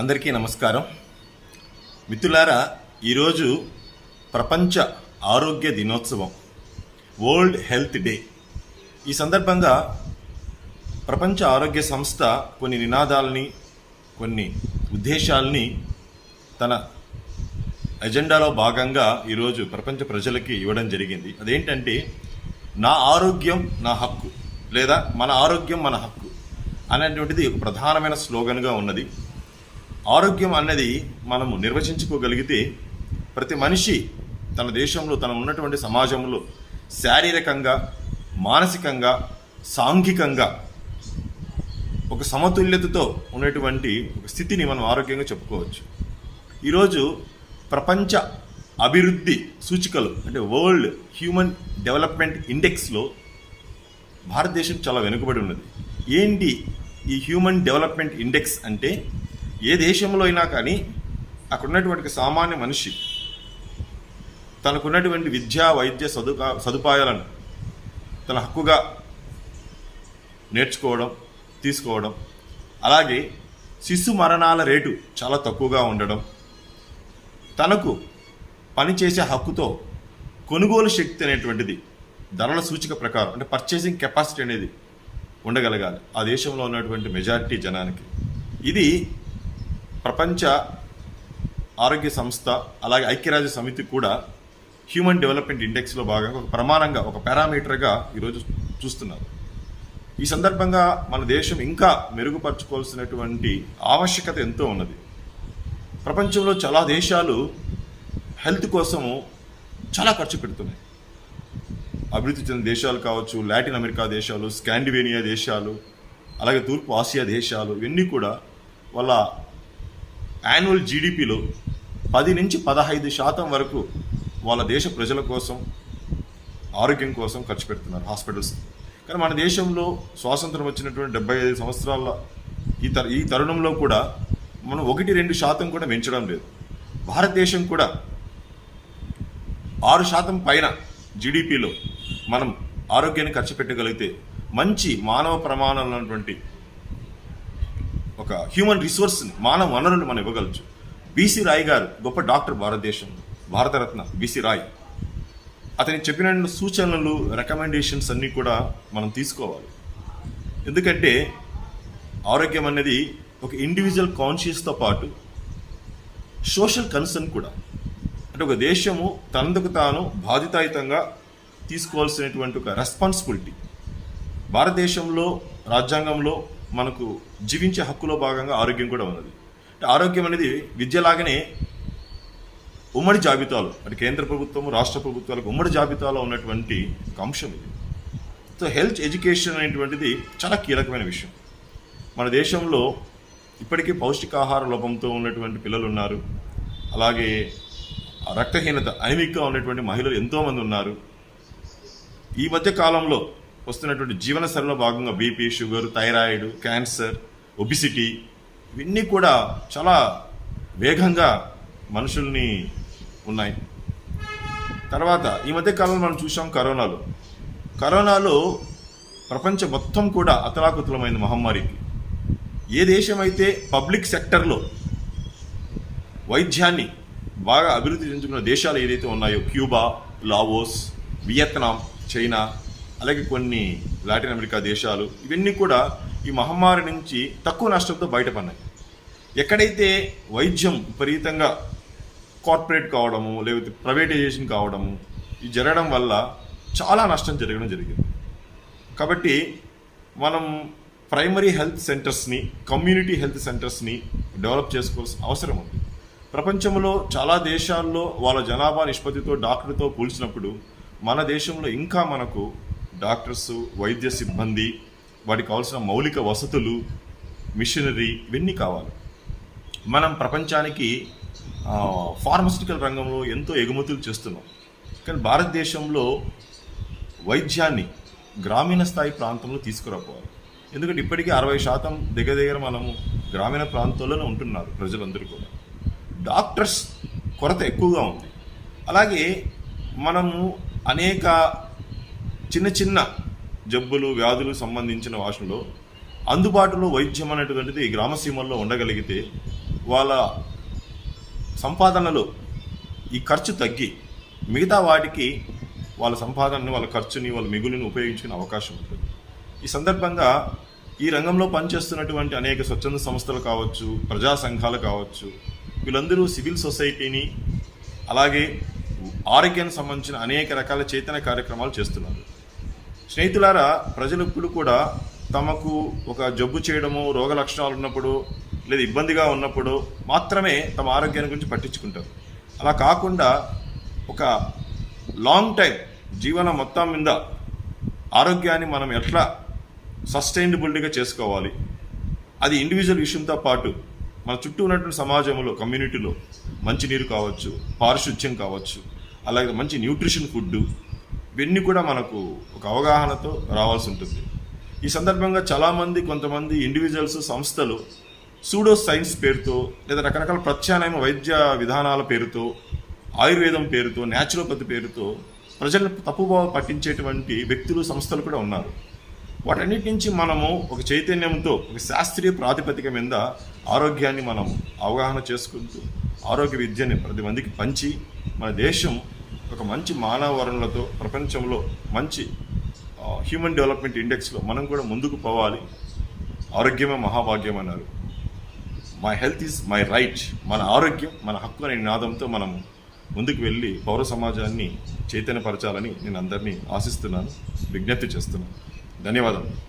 అందరికీ నమస్కారం. మిత్రులారా ఈరోజు ప్రపంచ ఆరోగ్య దినోత్సవం వరల్డ్ హెల్త్ డే. ఈ సందర్భంగా ప్రపంచ ఆరోగ్య సంస్థ కొన్ని నినాదాలని కొన్ని ఉద్దేశాలని తన ఎజెండాలో భాగంగా ఈరోజు ప్రపంచ ప్రజలకి ఇవ్వడం జరిగింది. అదేంటంటే నా ఆరోగ్యం నా హక్కు లేదా మన ఆరోగ్యం మన హక్కు అనేటువంటిది ఒక ప్రధానమైన స్లోగన్గా ఉన్నది. ఆరోగ్యం అన్నది మనము నిర్వచించుకోగలిగితే ప్రతి మనిషి తన దేశంలో తన ఉన్నటువంటి సమాజంలో శారీరకంగా మానసికంగా సాంఘికంగా ఒక సమతుల్యతతో ఉన్నటువంటి ఒక స్థితిని మనం ఆరోగ్యంగా చెప్పుకోవచ్చు. ఈరోజు ప్రపంచ అభివృద్ధి సూచికలు అంటే వరల్డ్ హ్యూమన్ డెవలప్మెంట్ ఇండెక్స్లో భారతదేశం చాలా వెనుకబడి ఉన్నది. ఏంటి ఈ హ్యూమన్ డెవలప్మెంట్ ఇండెక్స్ అంటే ఏ దేశంలో అయినా కానీ అక్కడ ఉన్నటువంటి సామాన్య మనిషి తనకున్నటువంటి విద్యా వైద్య సదుపా సదుపాయాలను తన హక్కుగా నేర్చుకోవడం తీసుకోవడం అలాగే శిశు మరణాల రేటు చాలా తక్కువగా ఉండడం తనకు పనిచేసే హక్కుతో కొనుగోలు శక్తి అనేటువంటిది ధరల సూచిక ప్రకారం అంటే పర్చేసింగ్ కెపాసిటీ అనేది ఉండగలగాలి ఆ దేశంలో ఉన్నటువంటి మెజారిటీ జనానికి. ఇది ప్రపంచ ఆరోగ్య సంస్థ అలాగే ఐక్యరాజ్య సమితి కూడా హ్యూమన్ డెవలప్మెంట్ ఇండెక్స్లో భాగంగా ఒక ప్రమాణంగా ఒక పారామీటర్గా ఈరోజు చూస్తున్నారు. ఈ సందర్భంగా మన దేశం ఇంకా మెరుగుపరచుకోవాల్సినటువంటి ఆవశ్యకత ఎంతో ఉన్నది. ప్రపంచంలో చాలా దేశాలు హెల్త్ కోసము చాలా ఖర్చు పెడుతున్నాయి. అభివృద్ధి చెందిన దేశాలు కావచ్చు లాటిన్ అమెరికా దేశాలు స్కాండివేనియా దేశాలు అలాగే తూర్పు ఆసియా దేశాలు ఇవన్నీ కూడా వాళ్ళ యాన్యువల్ జీడిపిలో పది నుంచి పదహైదు శాతం వరకు వాళ్ళ దేశ ప్రజల కోసం ఆరోగ్యం కోసం ఖర్చు పెడుతున్నారు హాస్పిటల్స్. కానీ మన దేశంలో స్వాతంత్రం వచ్చినటువంటి డెబ్బై ఐదు సంవత్సరాల ఈ తర ఈ తరుణంలో కూడా మనం ఒకటి రెండు శాతం కూడా పెంచడం లేదు. భారతదేశం కూడా ఆరు శాతం పైన జీడిపిలో మనం ఆరోగ్యాన్ని ఖర్చు పెట్టగలిగితే మంచి మానవ ప్రమాణాలు ఉన్నటువంటి ఒక హ్యూమన్ రిసోర్స్ని మానవ వనరుని మనం ఇవ్వగలచ్చు. బీసీ రాయ్ గారు గొప్ప డాక్టర్ భారతదేశం భారతరత్న బీసీ రాయ్ అతని చెప్పిన సూచనలు రికమెండేషన్స్ అన్నీ కూడా మనం తీసుకోవాలి. ఎందుకంటే ఆరోగ్యం అనేది ఒక ఇండివిజువల్ కాన్షియస్తో పాటు సోషల్ కన్సర్న్ కూడా. అంటే ఒక దేశము తనందుకు తాను బాధితాయుతంగా తీసుకోవాల్సినటువంటి ఒక రెస్పాన్సిబిలిటీ భారతదేశంలో రాజ్యాంగంలో మనకు జీవించే హక్కులో భాగంగా ఆరోగ్యం కూడా ఉన్నది. అంటే ఆరోగ్యం అనేది విద్యలాగానే ఉమ్మడి జాబితాలో అంటే కేంద్ర ప్రభుత్వం రాష్ట్ర ప్రభుత్వాలకు ఉమ్మడి జాబితాలో ఉన్నటువంటి ఒక అంశం ఇది. సో హెల్త్ ఎడ్యుకేషన్ అనేటువంటిది చాలా కీలకమైన విషయం. మన దేశంలో ఇప్పటికీ పౌష్టికాహార లోపంతో ఉన్నటువంటి పిల్లలు ఉన్నారు. అలాగే రక్తహీనత అనిమిక్గా ఉన్నటువంటి మహిళలు ఎంతోమంది ఉన్నారు. ఈ మధ్య కాలంలో వస్తున్నటువంటి జీవన శైలిలో భాగంగా BP sugar thyroid cancer obesity ఇవన్నీ కూడా చాలా వేగంగా మనుషుల్ని ఉన్నాయి. తర్వాత ఈ మధ్య కాలంలో మనం చూసాం కరోనాలో. కరోనాలో ప్రపంచం మొత్తం కూడా అతలాకుతలమైంది మహమ్మారికి. ఏ దేశం అయితే పబ్లిక్ సెక్టర్లో వైద్యాన్ని బాగా అభివృద్ధి చెందుకున్న దేశాలు ఏదైతే ఉన్నాయో క్యూబా లావోస్ వియత్నాం చైనా అలాగే కొన్ని లాటిన్ అమెరికా దేశాలు ఇవన్నీ కూడా ఈ మహమ్మారి నుంచి తక్కువ నష్టంతో బయటపడినాయి ఎక్కడైతే వైద్యం విపరీతంగా కార్పొరేట్ కావడము లేకపోతే ప్రైవేటైజేషన్ కావడము ఇది జరగడం వల్ల చాలా నష్టం జరగడం జరిగింది. కాబట్టి మనం ప్రైమరీ హెల్త్ సెంటర్స్ని కమ్యూనిటీ హెల్త్ సెంటర్స్ని డెవలప్ చేసుకోవాల్సిన అవసరం ఉంది. ప్రపంచంలో చాలా దేశాల్లో వాళ్ళ జనాభా నిష్పత్తితో డాక్టర్తో పోల్చినప్పుడు మన దేశంలో ఇంకా మనకు డాక్టర్స్ వైద్య సిబ్బంది వాటికి కావాల్సిన మౌలిక వసతులు మిషనరీ ఇవన్నీ కావాలి. మనం ప్రపంచానికి ఫార్మస్యూటికల్ రంగంలో ఎంతో ఎగుమతులు చేస్తున్నాం. కానీ భారతదేశంలో వైద్యాన్ని గ్రామీణ స్థాయి ప్రాంతంలో తీసుకురాపోవాలి ఎందుకంటే ఇప్పటికీ అరవై శాతం దగ్గర దగ్గర మనము గ్రామీణ ప్రాంతాల్లోనే ఉంటున్నారు ప్రజలందరూ కూడా. డాక్టర్స్ కొరత ఎక్కువగా ఉంది. అలాగే మనము అనేక చిన్న చిన్న జబ్బులు వ్యాధులు సంబంధించిన వాటిలో అందుబాటులో వైద్యం అనేటువంటిది గ్రామసీమల్లో ఉండగలిగితే వాళ్ళ సంపాదనలో ఈ ఖర్చు తగ్గి మిగతా వాటికి వాళ్ళ సంపాదనని వాళ్ళ ఖర్చుని వాళ్ళ మిగులుని ఉపయోగించుకునే అవకాశం ఉంటుంది. ఈ సందర్భంగా ఈ రంగంలో పనిచేస్తున్నటువంటి అనేక స్వచ్ఛంద సంస్థలు కావచ్చు ప్రజా సంఘాలు కావచ్చు వీళ్ళందరూ సివిల్ సొసైటీని అలాగే ఆరోగ్యానికి సంబంధించిన అనేక రకాల చైతన్య కార్యక్రమాలు చేస్తున్నారు. స్నేహితులారా ప్రజలు ఇప్పుడు కూడా తమకు ఒక జబ్బు చేయడము రోగ లక్షణాలు ఉన్నప్పుడు లేదా ఇబ్బందిగా ఉన్నప్పుడు మాత్రమే తమ ఆరోగ్యాన్ని గురించి పట్టించుకుంటారు. అలా కాకుండా ఒక లాంగ్ టైం జీవనం మొత్తం మీద ఆరోగ్యాన్ని మనం ఎట్లా సస్టైనబుల్గా చేసుకోవాలి? అది ఇండివిజువల్ విషయంతో పాటు మన చుట్టూ ఉన్నటువంటి సమాజంలో కమ్యూనిటీలో మంచినీరు కావచ్చు పారిశుధ్యం కావచ్చు అలాగే మంచి న్యూట్రిషన్ ఫుడ్ ఇవన్నీ కూడా మనకు ఒక అవగాహనతో రావాల్సి ఉంటుంది. ఈ సందర్భంగా చాలామంది కొంతమంది ఇండివిజువల్స్ సంస్థలు సూడో సైన్స్ పేరుతో లేదా రకరకాల ప్రత్యామ్నాయ వైద్య విధానాల పేరుతో ఆయుర్వేదం పేరుతో న్యాచురోపతి పేరుతో ప్రజలను తప్పుబావ పట్టించేటువంటి వ్యక్తులు సంస్థలు కూడా ఉన్నారు. వాటన్నిటి నుంచి మనము ఒక చైతన్యంతో ఒక శాస్త్రీయ ప్రాతిపదిక మీద ఆరోగ్యాన్ని మనం అవగాహన చేసుకుంటూ ఆరోగ్య విద్యని ప్రతి మందికి పంచి మన దేశం ఒక మంచి మానవ వనరులతో ప్రపంచంలో మంచి హ్యూమన్ డెవలప్మెంట్ ఇండెక్స్లో మనం కూడా ముందుకు పోవాలి. ఆరోగ్యమే మహాభాగ్యం అన్నారు. My health is my right మన ఆరోగ్యం మన హక్కు అనే నినాదంతో మనం ముందుకు వెళ్ళి పౌర సమాజాన్ని చైతన్యపరచాలని నేను అందరినీ ఆశిస్తున్నాను విజ్ఞప్తి చేస్తున్నాను. ధన్యవాదాలు.